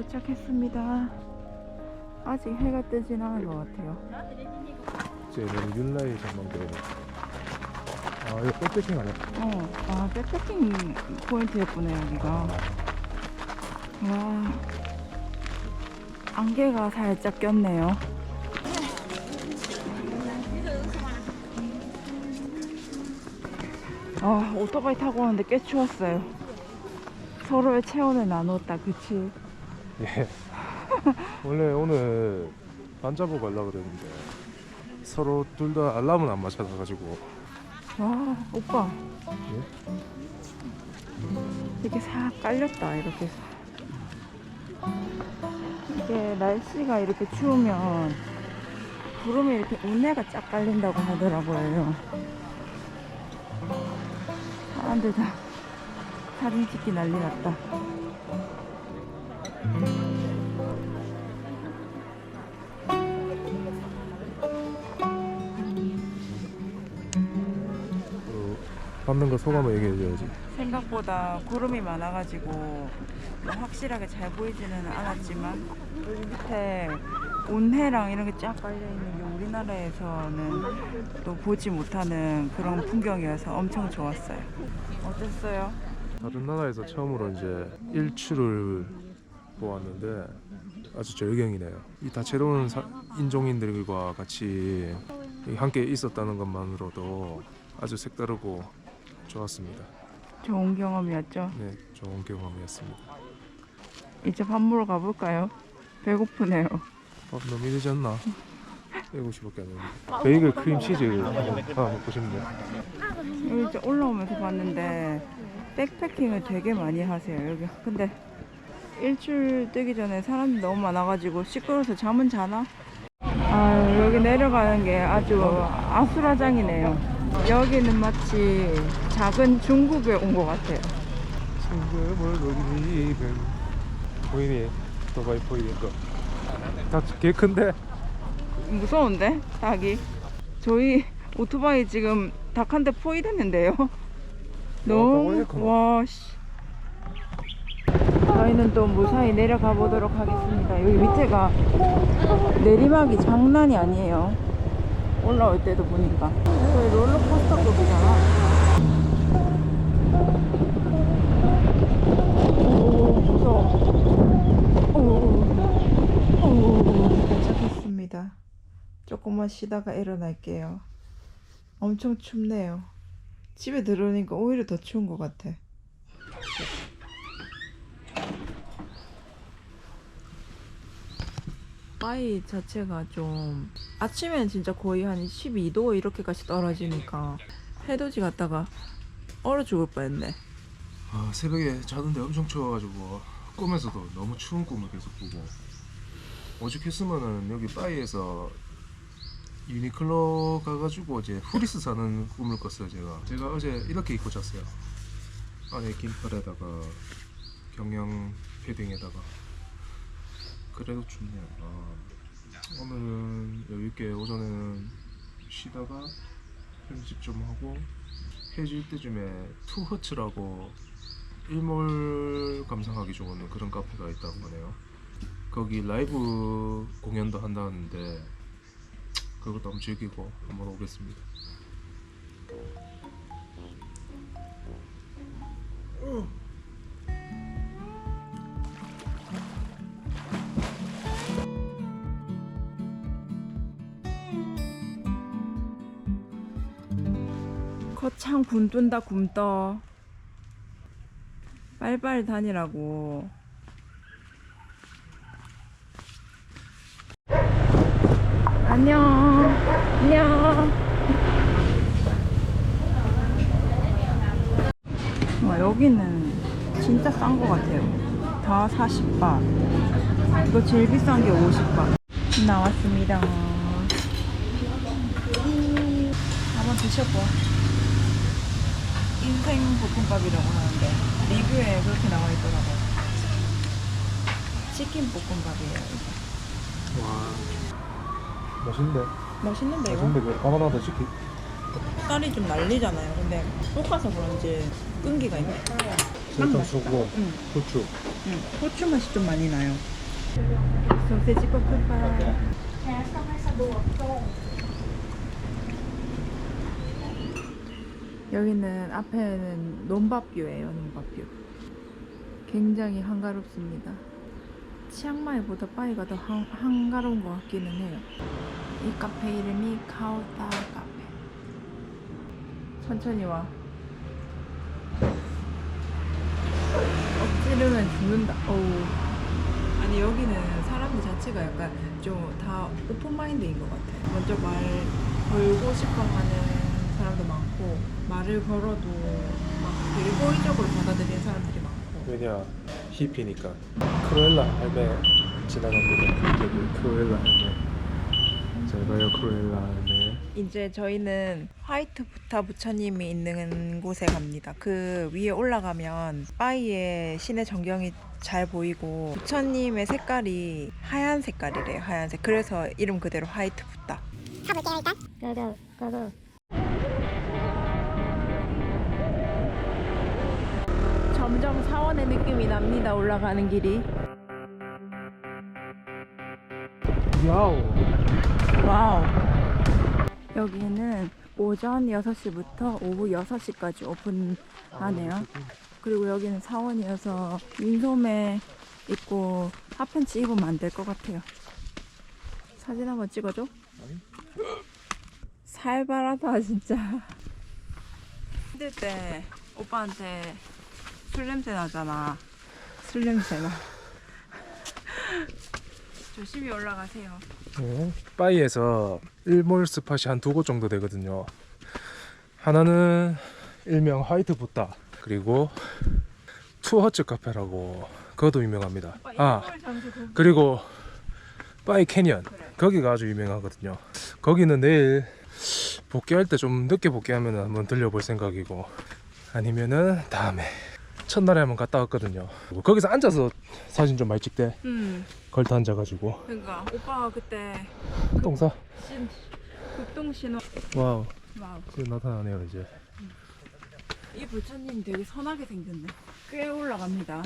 도착했습니다. 아직 해가 뜨진 않은 것 같아요. 이제 여기 율라의 전망대. 아 이거 백패킹 아니야? 어, 아, 백패킹 포인트였구나, 여기가. 와, 안개가 살짝 꼈네요. 아, 오토바이 타고 왔는데 꽤 추웠어요. 서로의 체온을 나눴다, 그치? 예. 원래 오늘 반 잡고 가려고 그랬는데 서로 둘 다 알람은 안 맞춰가지고 와, 오빠. 예? 이렇게 싹 깔렸다, 이렇게. 이게 날씨가 이렇게 추우면 구름이 이렇게 운해가 쫙 깔린다고 하더라고요. 사람들 다 사진 찍기 난리 났다. 그 받는 거 소감을 얘기해줘야지. 생각보다 구름이 많아가지고 뭐 확실하게 잘 보이지는 않았지만 여기 밑에 온해랑 이런 게 쫙 깔려있는 게 우리나라에서는 또 보지 못하는 그런 풍경이어서 엄청 좋았어요. 어땠어요? 다른 나라에서 처음으로 이제 일출을 보았는데 아주 절경이네요. 이 다채로운 사- 인종인들과 같이 함께 있었다는 것만으로도 아주 색다르고 좋았습니다. 좋은 경험이었죠. 네, 좋은 경험이었습니다. 이제 밥 먹으러 가볼까요? 배고프네요. 밥 너무 않나? 7시밖에 안 됐는데 베이글 크림 치즈 하나 먹고 싶네요. 여기 이제 올라오면서 봤는데 백패킹을 되게 많이 하세요. 여기 근데 일출 뜨기 전에 사람이 너무 많아가지고 시끄러워서 잠은 자나? 아 여기 내려가는 게 아주 아수라장이네요. 여기는 마치 작은 중국에 온 것 같아요. 친구를 놀리는 보이니? 도바이 보이는 거. 닭개 큰데? 무서운데 닭이? 저희 오토바이 지금 닭한대 포위됐는데요. 너무 원래 크나? 와 씨. 저희는 또 무사히 내려가 보도록 하겠습니다. 여기 밑에가 내리막이 장난이 아니에요. 올라올 때도 보니까 거의 롤러코스터급이잖아. 오 무서워. 오. 오, 도착했습니다. 조금만 쉬다가 일어날게요. 엄청 춥네요. 집에 들어오니까 오히려 더 추운 것 같아. 바위 자체가 좀 아침엔 진짜 거의 한 12도 이렇게까지 떨어지니까 해돋이 갔다가 얼어 죽을 뻔했네. 아, 새벽에 자는데 엄청 추워가지고 꿈에서도 너무 추운 꿈을 계속 꾸고. 오죽했으면은 여기 바이에서 유니클로 가가지고 이제 후리스 사는 꿈을 꿨어요 제가. 제가 어제 이렇게 입고 잤어요. 안에 긴팔에다가 경량 패딩에다가 그래도 춥네요 아, 오늘은 여유있게 오전에는 쉬다가 편집 좀 하고 해질 때쯤에 투허츠라고 일몰 감상하기 좋은 그런 카페가 있다고 하네요. 거기 라이브 공연도 한다는데 그것도 한번 즐기고 한번 오겠습니다. 거 창 굼뜬다 굼떠. 빨리빨리 다니라고. 안녕. 안녕. 와, 여기는 진짜 싼 거 같아요. 다 40바. 이거 제일 비싼 게 50바. 나왔습니다. 한번 드셔봐 인생 볶음밥이라고 하는데 리뷰에 그렇게 나와 있더라고요. 치킨 볶음밥이에요. 이거. 와 맛있는데? 맛있는데 이거? 맛있는데 그 까마나다 치킨 쌀이 좀 날리잖아요. 근데 볶아서 그런지 끈기가 있네. 설탕, 소금, 응. 후추. 응. 고추 맛이 좀 많이 나요. 소세지 볶음밥. 여기는 앞에는 논밭뷰예요, 논밭뷰. 굉장히 한가롭습니다. 치앙마이보다 파이가 더 한, 한가로운 것 같기는 해요. 이 카페 이름이 카오타 카페. 천천히 와. 엎지르면 죽는다. 어우. 아니 여기는 사람들 자체가 약간 좀 다 오픈 마인드인 것 같아. 먼저 말 걸고 싶어 하는 사람도 많고 말을 걸어도 막 되게 호의적으로 받아들이는 사람들이 많고. 왜냐 히피니까 크루엘라 할매 지나갑니다. 저기 크루엘라 할매. 잘 봐요 크루엘라 할매. 이제 저희는 화이트 부타 부처님이 있는 곳에 갑니다. 그 위에 올라가면 바이의 신의 전경이 잘 보이고 부처님의 색깔이 하얀 색깔이래요. 하얀색. 그래서 이름 그대로 화이트 부타. 가볼게요 일단 고고 고고 사원의 느낌이 납니다. 올라가는 길이. 야오. 와우. 여기는 오전 6시부터 오후 6시까지 오픈하네요. 그리고 여기는 사원이어서 윈소매 입고 핫팬츠 입으면 안 될 것 같아요. 사진 한번 찍어줘. 살벌하다 진짜. 힘들 때 오빠한테 술 냄새 나잖아. 술 냄새 나. 조심히 올라가세요. 네. 바이에서 일몰 스팟이 한 두 곳 정도 되거든요. 하나는 일명 화이트 부타 그리고 투어츠 카페라고 그것도 유명합니다. 아 그리고 바이 캐년 거기가 아주 유명하거든요. 거기는 내일 복귀할 때 좀 늦게 복귀하면 한번 들려볼 생각이고 아니면은 다음에 첫날에 한번 갔다 왔거든요. 거기서 앉아서 사진 좀 많이 찍대. 음, 걸터 앉아가지고 그러니까 오빠가 그때 동사. 신 극동 신호. 와우. 와우. 그 나타나네요 이제. 이 부처님 되게 선하게 생겼네. 꽤 올라갑니다.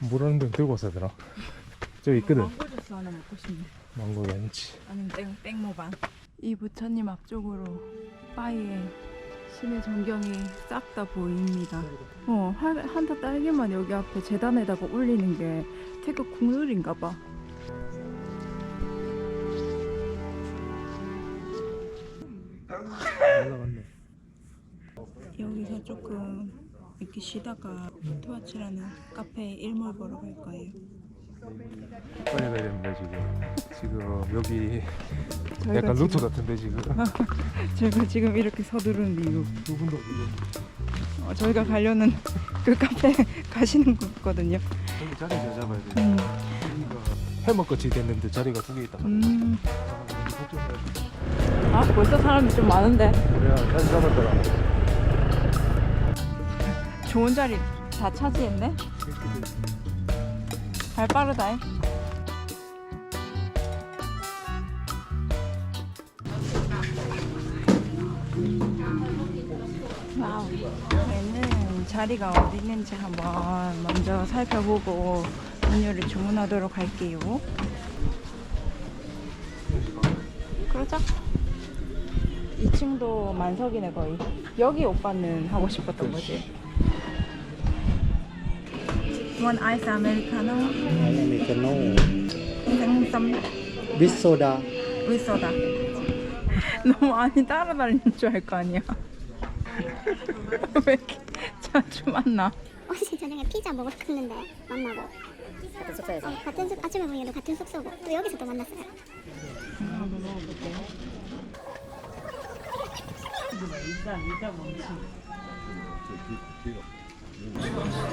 물하는 병 들고 왔어야 되나? 저기 있거든. 망고 주스 하나 먹고 싶네. 망고 왠지. 아니면 땡 땡모반. 이 부처님 앞쪽으로 바위에 신의 전경이 싹 다 보입니다. 어, 한, 한타 딸기만 여기 앞에 재단에다가 올리는 게 태국 국룰인가 봐. 여기서 조금 이렇게 쉬다가 투아치라는 카페 일몰 보러 갈 거예요. 빨리 가야 됩니다 지금. 지금 여기 저희가 약간 루트 같은데 지금. 제가 지금 이렇게 서두르는 이유. 두 분도 어, 저희가 가려는 그 카페 가시는 거거든요. 여기 자리 잘 잡아야 돼. 음, 해먹같이 됐는데 자리가 두 개 있다. 음. 아. 아 벌써 사람이 좀 많은데. 그래야 자리 잡았더라. 좋은 자리 다 차지했네. 발 빠르다. 잉. 와우. 저희는 자리가 어디 있는지 한번 먼저 살펴보고 음료를 주문하도록 할게요. 그러자. 2층도 만석이네 거의. 여기 오빠는 하고 싶었던 거지. One ice americano, 아메리카노 생선 비소다 with soda. 너무 많이 따라다니는 줄 알 거 아니야. 왜 이렇게 자주 만나? 어제 저녁에 피자 먹으러 갔는데 만나고? 같은 숙소에서. 같은 숙 아침에 보니까 같은 숙소고. 또 여기서 또 만났어요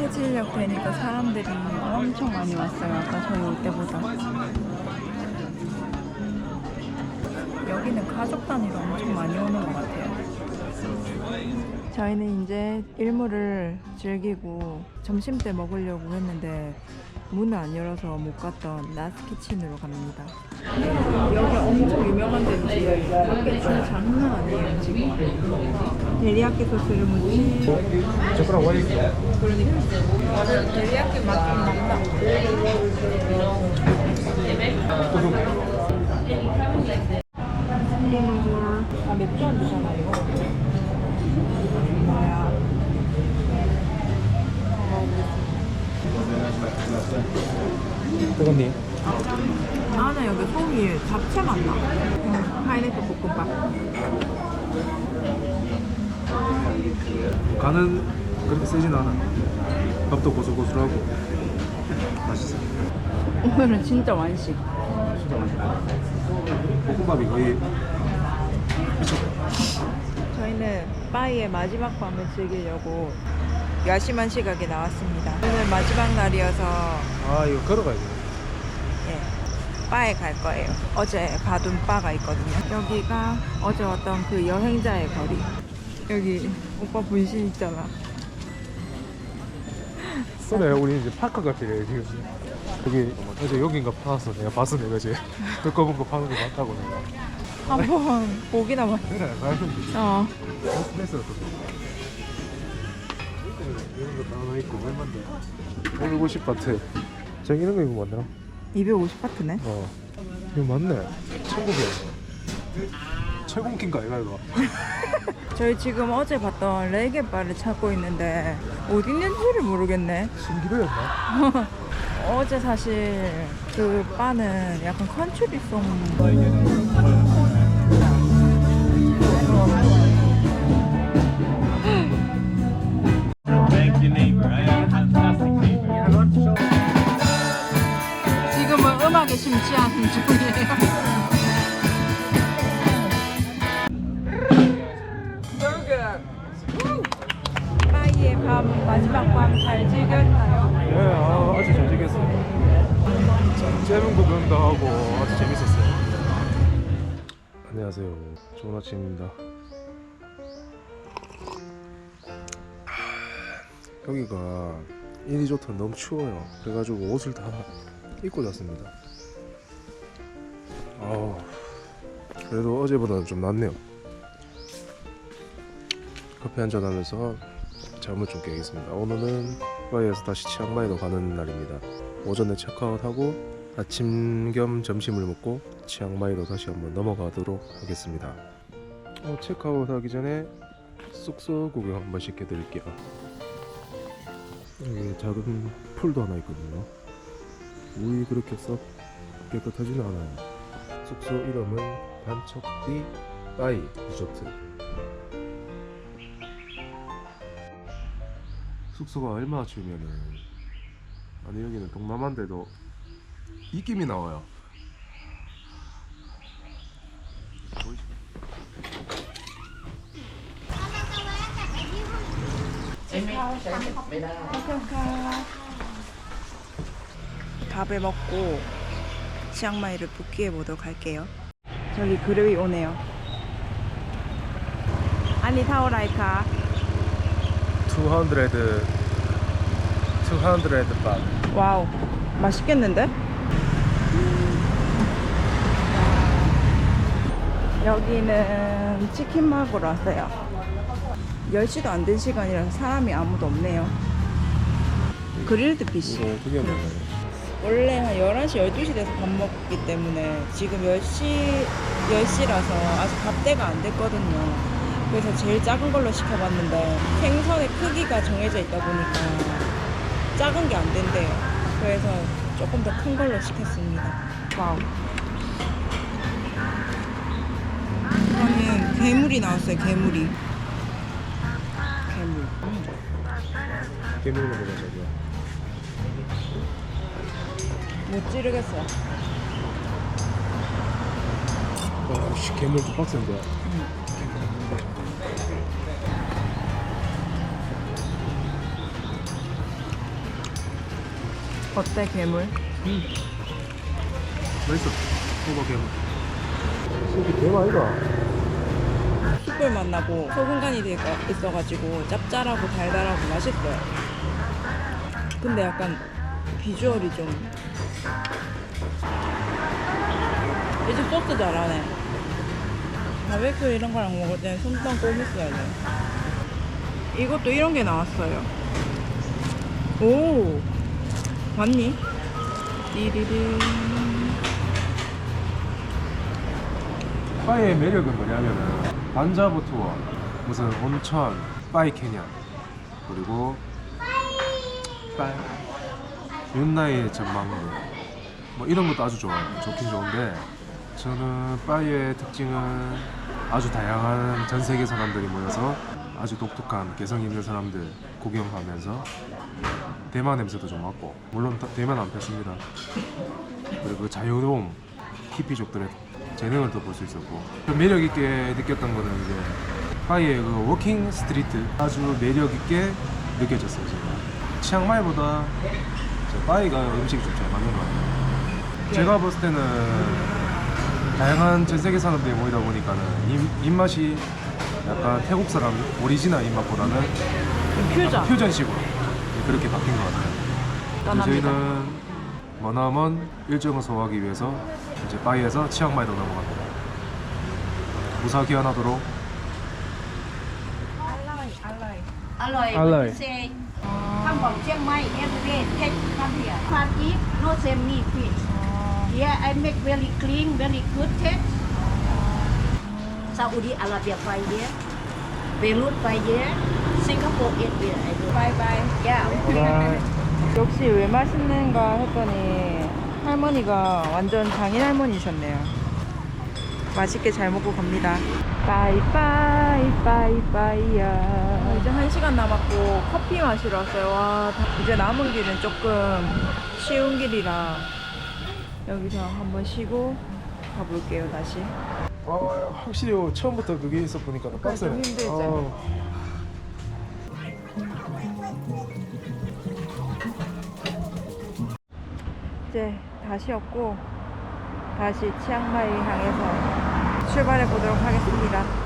해질녘 되니까 사람들이 엄청 많이 왔어요. 아까 저희 올 때보다. 여기는 가족 단위로 엄청 많이 오는 것 같아요. 저희는 이제 일몰을 즐기고 점심 때 먹으려고 했는데 문을 안 열어서 못 갔던 나스키친으로 갑니다. 여기 엄청 유명한 데인지 밖에 줄 장난 아니에요 지금. 데리야끼 소스를 묻힌 와이 그러니까 데리야끼 맛좀 난다. 스프링롤 아 맥주 안 드잖아 이거. 뭐야? 뜨겁니? 나는 여기 속이 잡채 맛나. 응, 파인애플 볶음밥. 간은 그렇게 세진 않아 밥도 고슬고슬하고 맛있어 오늘은 진짜 완식. 진짜 맛있다 볶음밥이 거의 저희는 빠이의 마지막 밤을 즐기려고 야심한 시각에 나왔습니다. 오늘 마지막 날이어서 아 이거 걸어가야 돼 예, 바에 갈 거예요. 어제 봐둔 바가 있거든요. 여기가 어제 왔던 그 여행자의 거리. 여기 오빠 분신 있잖아. 쏘네 우리 이제 파크 갈필요해 지금 여기 어제 여긴가 파놨어 내가 봤어 내가 어제. 두꺼운 거 파는 거 봤다고 내가. 한번 보기나 봐. 그래 가야지. 어. 스트레스 이런 거 하나 있고 얼마인데. 150 바트. 저 이런 거 이거 맞나? 250바트네. 어. 이거 맞네. 1900 철공기인가 이거 이거 저희 지금 어제 봤던 레게 바를 찾고 있는데 어디 있는지를 모르겠네. 신기루였나? 어제 사실 그 바는 약간 컨츄리송 Thank you, neighbor. I am a fantastic neighbor. 지금은 음악에 심취한 중이에요. 좋은 아침입니다. 여기가 좋다 너무 추워요. 그래가지고 옷을 다 입고 잤습니다. 아 그래도 어제보다는 좀 낫네요. 커피 한잔 하면서 잠을 좀 깨겠습니다. 오늘은 바이에서 다시 치앙마이로 가는 날입니다. 오전에 체크아웃하고 아침 겸 점심을 먹고 치앙마이로 다시 한번 넘어가도록 하겠습니다 어, 체크아웃 하기 전에 숙소 구경 한 번씩 해드릴게요. 여기 작은 풀도 하나 있거든요. 물이 그렇게 썩 깨끗하지는 않아요. 숙소 이름은 반척리 바이 리조트. 숙소가 얼마나 추우면은 아니 여기는 동남아인데도 입김이 나와요 밥을 먹고 치앙마이를 복귀해 보도록 할게요. 저기 그룹이 오네요. 아니 타오라이카 200 200 바. 와우 맛있겠는데? 여기는 치킨 먹으러 왔어요 10시도 안 된 시간이라서 사람이 아무도 없네요 그릴드 피시 이거 그게 뭐예요? 원래 한 11시, 12시 돼서 밥 먹기 때문에 지금 10시, 10시라서 아직 밥대가 안 됐거든요. 그래서 제일 작은 걸로 시켜봤는데 생선의 크기가 정해져 있다 보니까 작은 게 안 된대요. 그래서 조금 더 큰 걸로 시켰습니다. 와우. 이거는 괴물이 나왔어요, 괴물이. 괴물. 거보자 저기요. 못 찌르겠어. 어, 씨, 개물도 빡센데. 어때, 괴물? 맛있어. 소바 개물. 속이 개 아이가? 숯불 맛나고 소금간이 돼 있어가지고 짭짤하고 달달하고 맛있어요. 근데 약간 비주얼이 좀. 이제 소스 잘하네. 바베큐 이런 거랑 먹을 때는 손빵 꼭 있어야 돼. 이것도 이런 게 나왔어요. 오! 봤니? 띠리리. 바이의 매력은 뭐냐면은 반자부 투어, 무슨 온천, 바이 캐년, 그리고 바이 윤나의 전망대 뭐 이런 것도 아주 좋아요. 좋긴 좋은데 저는 바이의 특징은 아주 다양한 전 세계 사람들이 모여서 아주 독특한 개성 있는 사람들 구경하면서 대만 냄새도 좀 맡고. 물론 다- 대만 안 뺐습니다. 그리고 그 자유로움 히피족들의 재능을 더 볼 수 있었고. 좀 매력 있게 느꼈던 거는 이제 파이의 그 워킹 스트리트 아주 매력 있게 느껴졌어요 제가 치앙마이보다 바이가 음식이 좀 잘 맞는 것 같아요. 네. 제가 봤을 때는 다양한 전 세계 사람들이 모이다 보니까는 입맛이 약간 태국 사람 오리지널 입맛보다는 퓨전. 퓨전식으로 그렇게 바뀐 것 같아요. 이제 저희는 머나먼 일정을 소화하기 위해서 이제 바이에서 치앙마이로 넘어갑니다. 무사귀환하도록 알로이 알로이 알로이 from Chiang every day take here. Eat, no same meat fish. Yeah, I make very clean, very good taste. Saudi Arabia five year, Beirut five year, Singapore eight year. I do. Bye bye. Yeah. 역시 왜 맛있는가 했더니 할머니가 완전 장인 할머니셨네요. 맛있게 잘 먹고 갑니다. 빠이빠이 빠이빠이야. 이제 한 시간 남았고 커피 마시러 왔어요. 와, 다- 이제 남은 길은 조금 쉬운 길이라 여기서 한번 쉬고 가볼게요 다시. 어, 확실히 처음부터 그게 있어 보니까 빡세네. 좀 힘들죠. 어우. 이제 다시 없고 다시 치앙마이 향해서 출발해 보도록 하겠습니다.